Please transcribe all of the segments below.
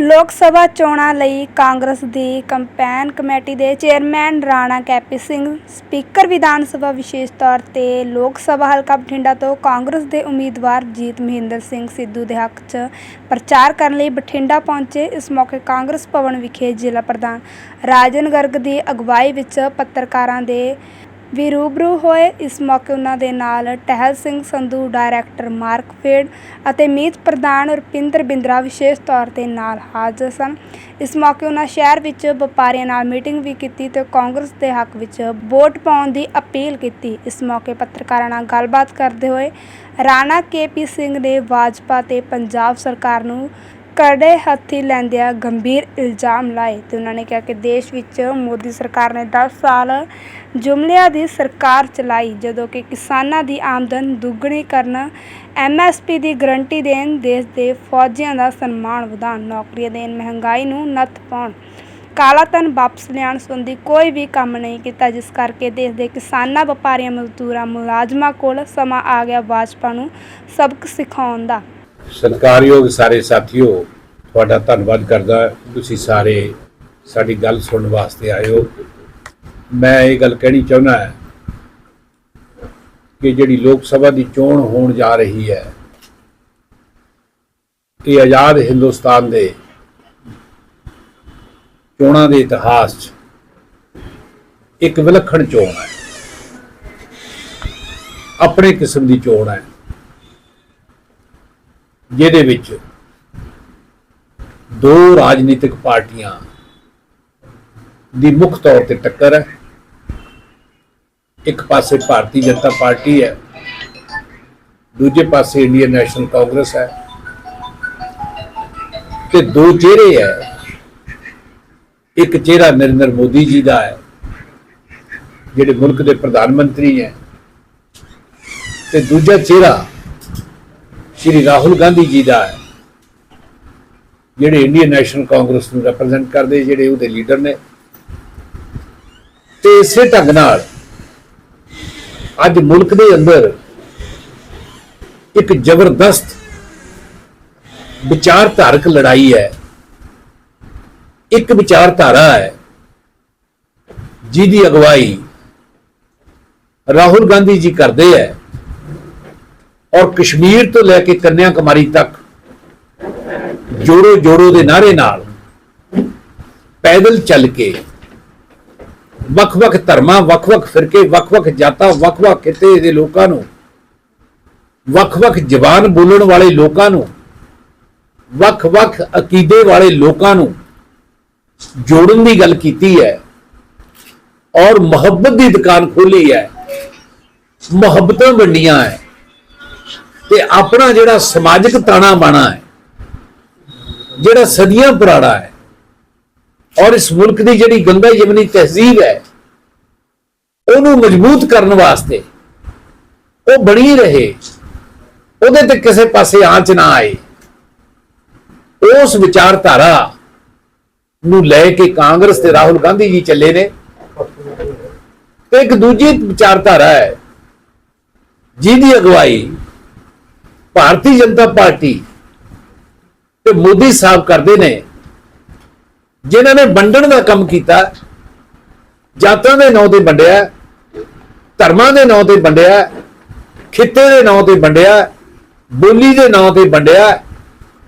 ਲੋਕ ਸਭਾ ਚੋਣਾਂ ਲਈ ਕਾਂਗਰਸ ਦੀ ਕੰਪੇਨ ਕਮੇਟੀ ਦੇ chairman Rana K P Singh, speaker Vidhan Sabha ਵਿਸ਼ੇਸ਼ ਤੌਰ ਤੇ ਲੋਕ ਸਭਾ ਹਲਕਾ ਬਠਿੰਡਾ ਤੋਂ ਕਾਂਗਰਸ ਦੇ ਉਮੀਦਵਾਰ ਜੀਤ ਮਹਿੰਦਰ ਸਿੰਘ ਸਿੱਧੂ ਦੇ ਹੱਕ 'ਚ ਪ੍ਰਚਾਰ ਕਰਨ ਲਈ ਬਠਿੰਡਾ ਪਹੁੰਚੇ। ਇਸ ਮੌਕੇ ਕਾਂਗਰਸ ਭਵਨ ਵਿਖੇ ਜ਼ਿਲ੍ਹਾ ਪ੍ਰਧਾਨ ਰਾਜਨ ਗਰਗ ਦੀ ਅਗਵਾਈ ਵਿੱਚ ਪੱਤਰਕਾਰਾਂ ਦੇ ਵੀ ਰੂਬਰੂ ਹੋਏ। ਇਸ ਮੌਕੇ ਉਹਨਾਂ ਦੇ ਨਾਲ ਟਹਿਲ ਸਿੰਘ ਸੰਧੂ, ਡਾਇਰੈਕਟਰ ਮਾਰਕਫੀਡ ਅਤੇ ਮੀਤ ਪ੍ਰਧਾਨ ਰੁਪਿੰਦਰ ਬਿੰਦਰਾ ਵਿਸ਼ੇਸ਼ ਤੌਰ ਤੇ ਨਾਲ ਹਾਜ਼ਰ ਸਨ। ਇਸ ਮੌਕੇ ਉਹਨਾਂ ਸ਼ਹਿਰ ਵਿੱਚ ਵਪਾਰੀਆਂ ਨਾਲ ਮੀਟਿੰਗ ਵੀ ਕੀਤੀ ਤੇ ਕਾਂਗਰਸ ਦੇ ਹੱਕ ਵਿੱਚ ਵੋਟ ਪਾਉਣ ਦੀ ਅਪੀਲ ਕੀਤੀ। ਇਸ ਮੌਕੇ ਪੱਤਰਕਾਰਾਂ ਨਾਲ ਗੱਲਬਾਤ ਕਰਦੇ ਹੋਏ ਰਾਣਾ ਕੇਪੀ ਸਿੰਘ ਨੇ ਭਾਜਪਾ ਤੇ ਪੰਜਾਬ ਸਰਕਾਰ ਨੂੰ ਕੜੇ ਹੱਥੀ ਲੈਂਦਿਆਂ ਗੰਭੀਰ ਇਲਜ਼ਾਮ ਲਾਏ ਤੇ ਉਹਨਾਂ ਨੇ ਕਿਹਾ ਕਿ ਦੇਸ਼ ਵਿੱਚ ਮੋਦੀ ਸਰਕਾਰ ਨੇ 10 ਸਾਲ ਜੁਮਲਿਆਂ ਦੀ ਸਰਕਾਰ ਚਲਾਈ, ਜਦੋਂ ਕਿ ਕਿਸਾਨਾਂ ਦੀ ਆਮਦਨ ਦੁੱਗਣੀ ਕਰਨ ਐਮਐਸਪੀ ਦੀ ਗਰੰਟੀ ਦੇਣ, ਦੇਸ਼ ਦੇ ਫੌਜੀਆਂ ਦਾ ਸਨਮਾਨ ਵਧਾਉਣ, ਨੌਕਰੀਆਂ ਦੇਣ, ਮਹਿੰਗਾਈ ਨੂੰ ਨੱਥ ਪਾਉਣ। ਕਾਲਾ ਧਨ ਵਾਪਸ ਲਿਆਉਣ ਸੰਬੰਧੀ ਕੋਈ ਵੀ ਕੰਮ ਨਹੀਂ ਕੀਤਾ, ਜਿਸ ਕਰਕੇ ਦੇਸ਼ ਦੇ ਕਿਸਾਨਾਂ, ਵਪਾਰੀਆਂ, ਮਜ਼ਦੂਰਾਂ, ਮੁਲਾਜ਼ਮਾਂ ਕੋਲ ਸਮਾਂ ਆ ਗਿਆ ਭਾਜਪਾ ਨੂੰ ਸਬਕ ਸਿਖਾਉਣ ਦਾ। ਸਤਿਕਾਰਯੋਗ ਸਾਰੇ ਸਾਥੀਓ, ਤੁਹਾਡਾ ਧੰਨਵਾਦ ਕਰਦਾ। ਤੁਸੀਂ ਸਾਰੇ ਸਾਡੀ ਗੱਲ ਸੁਣਨ ਵਾਸਤੇ ਆਏ ਹੋ। ਮੈਂ ਇਹ ਗੱਲ ਕਹਿਣੀ ਚਾਹੁੰਦਾ ਹੈ ਕਿ ਜਿਹੜੀ ਲੋਕ ਸਭਾ ਦੀ ਚੋਣ ਹੋਣ ਜਾ ਰਹੀ ਹੈ, ਇਹ ਆਜ਼ਾਦ ਹਿੰਦੁਸਤਾਨ ਦੇ ਚੋਣਾਂ ਦੇ ਇਤਿਹਾਸ 'ਚ ਇੱਕ ਵਿਲੱਖਣ ਚੋਣ ਹੈ। ਆਪਣੇ ਕਿਸਮ ਦੀ ਚੋਣ ਹੈ। ਜਿਹਦੇ ਵਿੱਚ ਦੋ ਰਾਜਨੀਤਿਕ ਪਾਰਟੀਆਂ ਦੀ ਮੁੱਖ ਤੌਰ ਤੇ ਟੱਕਰ ਹੈ। ਇੱਕ ਪਾਸੇ ਭਾਰਤੀ ਜਨਤਾ ਪਾਰਟੀ ਹੈ, ਦੂਜੇ ਪਾਸੇ ਇੰਡੀਅਨ ਨੈਸ਼ਨਲ ਕਾਂਗਰਸ ਹੈ ਤੇ ਦੋ ਚਿਹਰੇ ਹੈ। ਇੱਕ ਚਿਹਰਾ ਨਰਿੰਦਰ ਮੋਦੀ ਜੀ ਦਾ ਹੈ, ਜਿਹੜੇ ਮੁਲਕ ਦੇ ਪ੍ਰਧਾਨ ਮੰਤਰੀ ਹੈ ਤੇ ਦੂਜਾ ਚਿਹਰਾ ਸ਼੍ਰੀ ਰਾਹੁਲ ਗਾਂਧੀ ਜੀ ਦਾ ਹੈ। ਜਿਹੜੇ ਇੰਡੀਅਨ ਨੈਸ਼ਨਲ ਕਾਂਗਰਸ ਨੂੰ ਰਿਪਰੈਜ਼ੈਂਟ ਕਰਦੇ, ਜਿਹੜੇ ਉਹਦੇ ਲੀਡਰ ਨੇ। ਤੇ ਇਸੇ ਢੰਗ ਨਾਲ ਅੱਜ ਮੁਲਕ ਦੇ ਅੰਦਰ ਇੱਕ ਜ਼ਬਰਦਸਤ ਵਿਚਾਰਧਾਰਕ ਲੜਾਈ ਹੈ। ਇੱਕ ਵਿਚਾਰਧਾਰਾ ਹੈ, ਜਿਹਦੀ ਅਗਵਾਈ ਰਾਹੁਲ ਗਾਂਧੀ ਜੀ ਕਰਦੇ ਹੈ। ਔਰ ਕਸ਼ਮੀਰ ਤੋਂ ਲੈ ਕੇ ਕੰਨਿਆ ਕੁਮਾਰੀ ਤੱਕ ਜੋੜੋ ਜੋੜੋ ਦੇ ਨਾਰੇ ਨਾਲ ਪੈਦਲ ਚੱਲ ਕੇ ਵੱਖ-ਵੱਖ ਧਰਮਾਂ, ਵੱਖ-ਵੱਖ ਫਿਰਕੇ, ਵੱਖ-ਵੱਖ ਜਾਤਾਂ, ਵੱਖ-ਵੱਖ ਖਿੱਤੇ ਦੇ ਲੋਕਾਂ ਨੂੰ, ਵੱਖ-ਵੱਖ ਜ਼ਬਾਨ ਬੋਲਣ ਵਾਲੇ ਲੋਕਾਂ ਨੂੰ, ਵੱਖ-ਵੱਖ ਅਕੀਦੇ ਵਾਲੇ ਲੋਕਾਂ ਨੂੰ ਜੋੜਨ ਦੀ ਗੱਲ ਕੀਤੀ ਹੈ ਔਰ ਮੁਹੱਬਤ ਦੀ ਦੁਕਾਨ ਖੋਲੀ ਹੈ, ਮੁਹੱਬਤਾਂ ਵੰਡੀਆਂ ਹੈ। ਤੇ ਆਪਣਾ ਜਿਹੜਾ ਸਮਾਜਿਕ ਤਾਣਾ ਬਾਣਾ ਹੈ, ਜਿਹੜਾ ਸਦੀਆਂ ਪੁਰਾਣਾ ਹੈ, ਔਰ ਇਸ ਮੁਲਕ ਦੀ ਜਿਹੜੀ ਗੰਦਾ ਜਮਨੀ ਤਹਿਜ਼ੀਬ ਹੈ, ਉਹਨੂੰ ਮਜ਼ਬੂਤ ਕਰਨ ਵਾਸਤੇ ਉਹ ਬਣੀ ਰਹੇ, ਉਹਦੇ ਤੇ ਕਿਸੇ ਪਾਸੇ ਆਂਚ ਨਾ ਆਏ, ਉਸ ਵਿਚਾਰਧਾਰਾ ਨੂੰ ਲੈ ਕੇ ਕਾਂਗਰਸ ਤੇ ਰਾਹੁਲ ਗਾਂਧੀ ਜੀ ਚੱਲੇ ਨੇ। ਤੇ ਇੱਕ ਦੂਜੀ ਵਿਚਾਰਧਾਰਾ ਹੈ, ਜਿਹਦੀ ਅਗਵਾਈ ਭਾਰਤੀ ਜਨਤਾ ਪਾਰਟੀ ਤੇ ਮੋਦੀ ਸਾਹਿਬ ਕਰਦੇ ਨੇ, ਜਿਨ੍ਹਾਂ ਨੇ ਵੰਡਣ ਦਾ ਕੰਮ ਕੀਤਾ, ਜਾਤਾਂ ਦੇ ਨਾਂ ਤੇ ਵੰਡਿਆ, ਧਰਮਾਂ ਦੇ ਨਾਂ ਤੇ ਵੰਡਿਆ, ਖਿੱਤੇ ਦੇ ਨਾਂ ਤੇ ਵੰਡਿਆ, ਬੋਲੀ ਦੇ ਨਾਂ ਤੇ ਵੰਡਿਆ,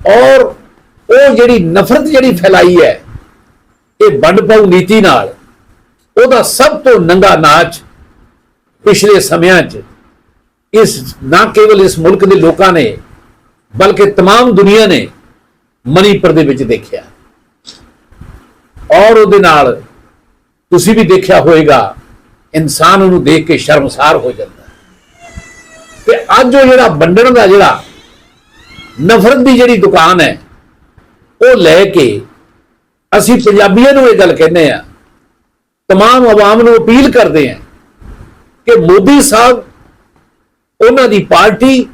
ਔਰ ਉਹ ਜਿਹੜੀ ਨਫ਼ਰਤ ਜਿਹੜੀ ਫੈਲਾਈ ਹੈ, ਇਹ ਵੰਡ ਪਾਉ ਨੀਤੀ ਨਾਲ, ਉਹਦਾ ਸਭ ਤੋਂ ਨੰਗਾ ਨਾਚ ਪਿਛਲੇ ਸਮਿਆਂ 'ਚ ਇਸ ਨਾ ਕੇਵਲ ਇਸ ਮੁਲਕ ਦੇ ਲੋਕਾਂ ਨੇ ਬਲਕਿ तमाम ਦੁਨੀਆ ਨੇ ਮਨੀਪੁਰ ਦੇ ਵਿੱਚ ਦੇਖਿਆ ਔਰ ਉਹਦੇ ਨਾਲ ਤੁਸੀਂ ਵੀ ਦੇਖਿਆ ਹੋਵੇਗਾ ਇਨਸਾਨ ਉਹਨੂੰ ਦੇਖ ਕੇ ਸ਼ਰਮਸਾਰ ਹੋ ਜਾਂਦਾ ਹੈ। ਤੇ ਅੱਜ ਉਹ ਜਿਹੜਾ ਵੰਡਣ ਦਾ ਜਿਹੜਾ ਨਫ਼ਰਤ ਦੀ ਜਿਹੜੀ ਦੁਕਾਨ ਹੈ ਉਹ ਲੈ ਕੇ ਅਸੀਂ ਪੰਜਾਬੀਆਂ ਨੂੰ ਇਹ ਗੱਲ ਕਹਿੰਦੇ ਆ तमाम ਆਵਾਮ ਨੂੰ ਅਪੀਲ ਕਰਦੇ ਆ ਕਿ ਮੋਦੀ ਸਾਹਿਬ ਉਹਨਾਂ ਦੀ ਪਾਰਟੀ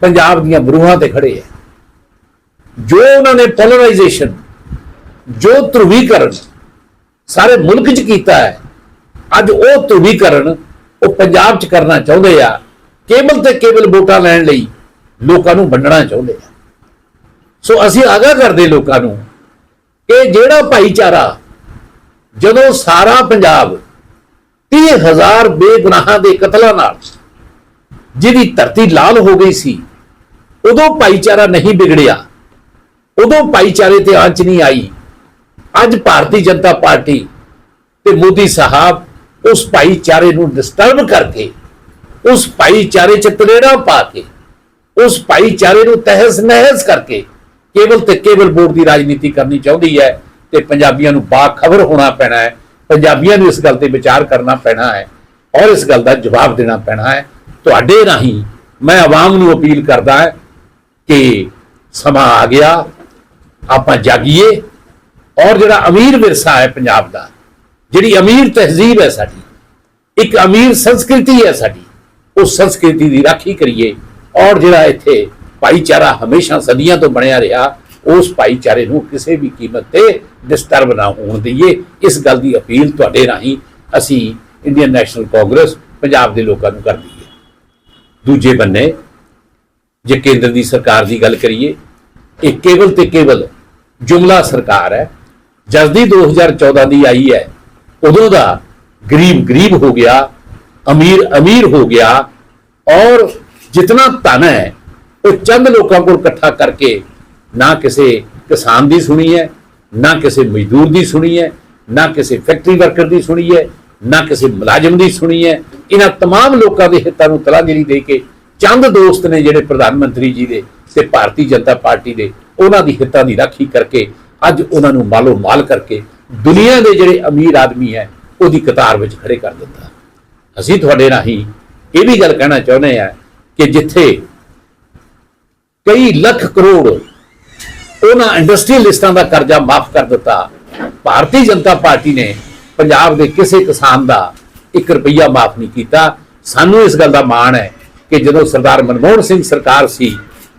ਪੰਜਾਬ ਦੀਆਂ ਬਰੂਹਾਂ ਤੇ ਖੜੇ ਹੈ। ਜੋ ਉਹਨਾਂ ਨੇ ਪੋਲਰਾਈਜੇਸ਼ਨ ਜੋ ਧਰੁਵੀਕਰਨ ਸਾਰੇ ਮੁਲਕ 'ਚ ਕੀਤਾ ਹੈ, ਅੱਜ ਉਹ ਧਰੁਵੀਕਰਨ ਉਹ ਪੰਜਾਬ 'ਚ ਕਰਨਾ ਚਾਹੁੰਦੇ ਆ, ਕੇਵਲ ਤੇ ਕੇਵਲ ਵੋਟਾਂ ਲੈਣ ਲਈ ਲੋਕਾਂ ਨੂੰ ਵੰਡਣਾ ਚਾਹੁੰਦੇ ਆ। ਸੋ ਅਸੀਂ ਆਗਾਹ ਕਰਦੇ ਲੋਕਾਂ ਨੂੰ ਕਿ ਜਿਹੜਾ ਭਾਈਚਾਰਾ ਜਦੋਂ ਸਾਰਾ ਪੰਜਾਬ 30000 ਬੇਗੁਨਾਹਾਂ ਦੇ ਕਤਲਾਂ ਨਾਲ ਜਿਹਦੀ ਧਰਤੀ ਲਾਲ ਹੋ ਗਈ ਸੀ, ਉਦੋਂ ਭਾਈਚਾਰਾ ਨਹੀਂ ਵਿਗੜਿਆ, ਉਦੋਂ ਭਾਈਚਾਰੇ ਤੇ ਆਂਚ ਨਹੀਂ ਆਈ। ਅੱਜ ਭਾਰਤੀ ਜਨਤਾ ਪਾਰਟੀ ਤੇ ਮੋਦੀ ਸਾਹਿਬ ਉਸ ਭਾਈਚਾਰੇ ਨੂੰ ਡਿਸਟਰਬ ਕਰਕੇ, ਉਸ ਭਾਈਚਾਰੇ 'ਚ ਤਲੇੜਾ ਪਾ ਕੇ, ਉਸ ਭਾਈਚਾਰੇ ਨੂੰ ਤਹਿਸ ਨਹਿਸ ਕਰਕੇ ਕੇਵਲ ਤੇ ਕੇਵਲ ਵੋਟ ਦੀ ਰਾਜਨੀਤੀ ਕਰਨੀ ਚਾਹੁੰਦੀ ਹੈ ਤੇ ਪੰਜਾਬੀਆਂ ਨੂੰ ਬਾਖਬਰ ਹੋਣਾ ਪੈਣਾ ਹੈ। ਪੰਜਾਬੀਆਂ ਨੂੰ ਇਸ ਗੱਲ ਤੇ ਵਿਚਾਰ ਕਰਨਾ ਪੈਣਾ ਹੈ ਔਰ ਇਸ ਗੱਲ ਦਾ ਜਵਾਬ ਦੇਣਾ ਪੈਣਾ ਹੈ। ਤੁਹਾਡੇ ਰਾਹੀਂ ਮੈਂ ਆਵਾਮ ਨੂੰ ਅਪੀਲ ਕਰਦਾ ਹਾਂ ਕਿ ਸਮਾਂ ਆ ਗਿਆ, ਆਪਾਂ ਜਾਗੀਏ ਔਰ ਜਿਹੜਾ ਅਮੀਰ ਵਿਰਸਾ ਹੈ ਪੰਜਾਬ ਦਾ, ਜਿਹੜੀ ਅਮੀਰ ਤਹਿਜ਼ੀਬ ਹੈ ਸਾਡੀ, ਇੱਕ ਅਮੀਰ ਸੰਸਕ੍ਰਿਤੀ ਹੈ ਸਾਡੀ, ਉਸ ਸੰਸਕ੍ਰਿਤੀ ਦੀ ਰਾਖੀ ਕਰੀਏ ਔਰ ਜਿਹੜਾ ਇੱਥੇ ਭਾਈਚਾਰਾ ਹਮੇਸ਼ਾ ਸਦੀਆਂ ਤੋਂ ਬਣਿਆ ਰਿਹਾ ਉਸ ਭਾਈਚਾਰੇ ਨੂੰ ਕਿਸੇ ਵੀ ਕੀਮਤ ਤੇ ਡਿਸਟਰਬ ਨਾ ਹੋਣ ਦਈਏ। ਇਸ ਗੱਲ ਦੀ ਅਪੀਲ ਤੁਹਾਡੇ ਰਾਹੀਂ ਅਸੀਂ ਇੰਡੀਅਨ ਨੈਸ਼ਨਲ ਕਾਂਗਰਸ ਪੰਜਾਬ ਦੇ ਲੋਕਾਂ ਨੂੰ ਕਰਦੀ ਹੈ ਦੂਜੇ ਬੰਨੇ, ਜੇ ਕੇਂਦਰ ਦੀ ਸਰਕਾਰ ਦੀ ਗੱਲ ਕਰੀਏ, ਇਹ ਕੇਵਲ ਤੇ ਕੇਵਲ ਜੁਮਲਾ ਸਰਕਾਰ ਹੈ। ਜਦ ਦੀ 2014 ਦੀ ਆਈ ਹੈ, ਉਦੋਂ ਦਾ ਗਰੀਬ ਗਰੀਬ ਹੋ ਗਿਆ, ਅਮੀਰ ਅਮੀਰ ਹੋ ਗਿਆ, ਔਰ ਜਿਤਨਾ ਧਨ ਹੈ, ਉਹ ਚੰਦ ਲੋਕਾਂ ਕੋਲ ਇਕੱਠਾ ਕਰਕੇ ਨਾ ਕਿਸੇ ਕਿਸਾਨ ਦੀ ਸੁਣੀ ਹੈ ਨਾ ਕਿਸੇ ਮਜ਼ਦੂਰ ਦੀ ਸੁਣੀ ਹੈ ਨਾ ਕਿਸੇ ਫੈਕਟਰੀ ਵਰਕਰ ਦੀ ਸੁਣੀ ਹੈ ਨਾ ਕਿਸੇ ਮੁਲਾਜ਼ਮ ਦੀ ਸੁਣੀ ਹੈ ਇਹਨਾਂ तमाम ਲੋਕਾਂ ਦੇ ਹਿੱਤਾਂ ਨੂੰ ਤਲਾਗਿਰੀ ਦੇ ਕੇ ਚੰਦ ਦੋਸਤ ਨੇ ਜਿਹੜੇ ਪ੍ਰਧਾਨ ਮੰਤਰੀ ਜੀ ਦੇ ਤੇ ਭਾਰਤੀ ਜਨਤਾ ਪਾਰਟੀ ਦੇ ਉਹਨਾਂ ਦੀ ਹਿੱਤਾਂ ਦੀ ਰਾਖੀ ਕਰਕੇ ਅੱਜ ਉਹਨਾਂ ਨੂੰ ਮਾਲੋ ਮਾਲ ਕਰਕੇ ਦੁਨੀਆ ਦੇ ਜਿਹੜੇ ਅਮੀਰ ਆਦਮੀ ਹੈ ਉਹਦੀ ਕਤਾਰ ਵਿੱਚ ਖੜੇ ਕਰ ਦਿੱਤਾ ਅਸੀਂ ਤੁਹਾਡੇ ਰਾਹੀਂ ਇਹ ਵੀ ਗੱਲ ਕਹਿਣਾ ਚਾਹੁੰਦੇ ਆ ਕਿ ਜਿੱਥੇ ਕਈ ਲੱਖ ਕਰੋੜ ਉਹਨਾਂ ਇੰਡਸਟਰੀਅਲਿਸਟਾਂ ਦਾ ਕਰਜ਼ਾ ਮਾਫ ਕਰ ਦਿੱਤਾ। ਭਾਰਤੀ ਜਨਤਾ ਪਾਰਟੀ ਨੇ ਪੰਜਾਬ ਦੇ ਕਿਸੇ ਕਿਸਾਨ ਦਾ 1 ਰੁਪਈਆ ਮਾਫ ਨਹੀਂ ਕੀਤਾ। ਸਾਨੂੰ ਇਸ ਗੱਲ ਦਾ ਮਾਣ ਹੈ ਕਿ ਜਦੋਂ ਸਰਦਾਰ ਮਨਮੋਹਨ ਸਿੰਘ ਸਰਕਾਰ ਸੀ,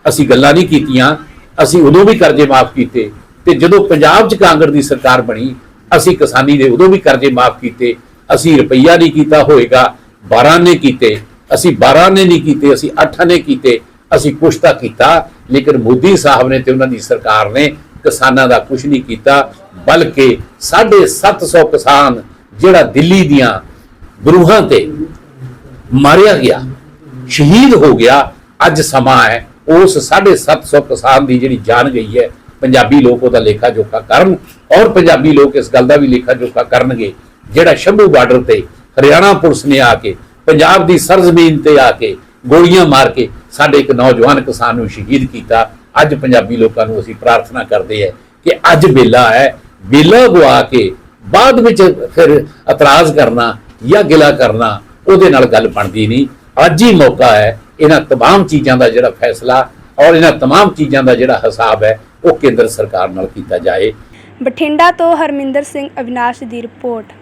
ਅਸੀਂ ਗੱਲਾਂ ਨਹੀਂ ਕੀਤੀਆਂ, ਅਸੀਂ ਉਦੋਂ ਵੀ ਕਰਜ਼ੇ ਮਾਫ ਕੀਤੇ ਤੇ ਜਦੋਂ ਪੰਜਾਬ 'ਚ ਕਾਂਗਰਸ ਦੀ ਸਰਕਾਰ ਬਣੀ, ਅਸੀਂ ਕਿਸਾਨੀ ਦੇ ਉਦੋਂ ਵੀ ਕਰਜ਼ੇ ਮਾਫ ਕੀਤੇ। ਅਸੀਂ ਰੁਪਈਆ ਨਹੀਂ ਕੀਤਾ ਹੋਏਗਾ 12 ਨੇ ਕੀਤੇ। ਅਸੀਂ 12 ਨੇ ਨਹੀਂ ਕੀਤੇ, ਅਸੀਂ 8 ਨੇ ਕੀਤੇ। ਅਸੀਂ ਕੁਛ ਤਾਂ ਕੀਤਾ। ਲੇਕਿਨ ਮੋਦੀ ਸਾਹਿਬ ਨੇ ਤੇ ਉਹਨਾਂ ਦੀ ਸਰਕਾਰ ਨੇ ਕਿਸਾਨਾਂ ਦਾ ਕੁਝ ਨਹੀਂ ਕੀਤਾ, ਬਲਕਿ 750 ਕਿਸਾਨ ਜਿਹੜਾ ਦਿੱਲੀ ਦੀਆਂ ਬਰੂਹਾਂ ਤੇ ਮਾਰਿਆ ਗਿਆ, ਸ਼ਹੀਦ ਹੋ ਗਿਆ, ਅੱਜ ਸਮਾਂ ਹੈ, ਉਸ 750 ਕਿਸਾਨ ਦੀ ਜਿਹੜੀ ਜਾਨ ਗਈ ਹੈ, ਪੰਜਾਬੀ ਲੋਕ ਉਹਦਾ ਲੇਖਾ ਜੋਖਾ ਕਰਨ ਔਰ ਪੰਜਾਬੀ ਲੋਕ ਇਸ ਗੱਲ ਦਾ ਵੀ ਲੇਖਾ ਜੋਖਾ ਕਰਨਗੇ, ਜਿਹੜਾ ਸ਼ੰਭੂ ਬਾਰਡਰ ਤੇ ਹਰਿਆਣਾ ਪੁਲਿਸ ਨੇ ਆ ਕੇ, ਪੰਜਾਬ ਦੀ ਸਰਜ਼ਮੀਨ ਤੇ ਆ ਕੇ ਗੋਲੀਆਂ ਮਾਰ ਕੇ ਸਾਡੇ ਇੱਕ ਨੌਜਵਾਨ ਕਿਸਾਨ ਨੂੰ ਸ਼ਹੀਦ ਕੀਤਾ ਅੱਜ ਪੰਜਾਬੀ ਲੋਕਾਂ ਨੂੰ ਅਸੀਂ ਪ੍ਰਾਰਥਨਾ ਕਰਦੇ ਹਾਂ ਕਿ ਅੱਜ ਵੇਲਾ ਹੈ ਵੇਲਾ ਗਵਾ ਕੇ ਬਾਅਦ ਵਿੱਚ ਫਿਰ ਇਤਰਾਜ਼ ਕਰਨਾ ਜਾਂ ਗਿਲਾ ਕਰਨਾ ਉਹਦੇ ਨਾਲ ਗੱਲ ਬਣਦੀ ਨਹੀਂ ਅੱਜ ਹੀ ਮੌਕਾ ਹੈ ਇਹਨਾਂ तमाम ਚੀਜ਼ਾਂ ਦਾ ਜਿਹੜਾ ਫੈਸਲਾ ਔਰ ਇਹਨਾਂ तमाम ਚੀਜ਼ਾਂ ਦਾ ਜਿਹੜਾ ਹਿਸਾਬ ਹੈ ਉਹ ਕੇਂਦਰ ਸਰਕਾਰ ਨਾਲ ਕੀਤਾ ਜਾਏ ਬਠਿੰਡਾ ਤੋਂ ਹਰਮਿੰਦਰ ਸਿੰਘ ਅਵਿਨਾਸ਼ ਦੀ ਰਿਪੋਰਟ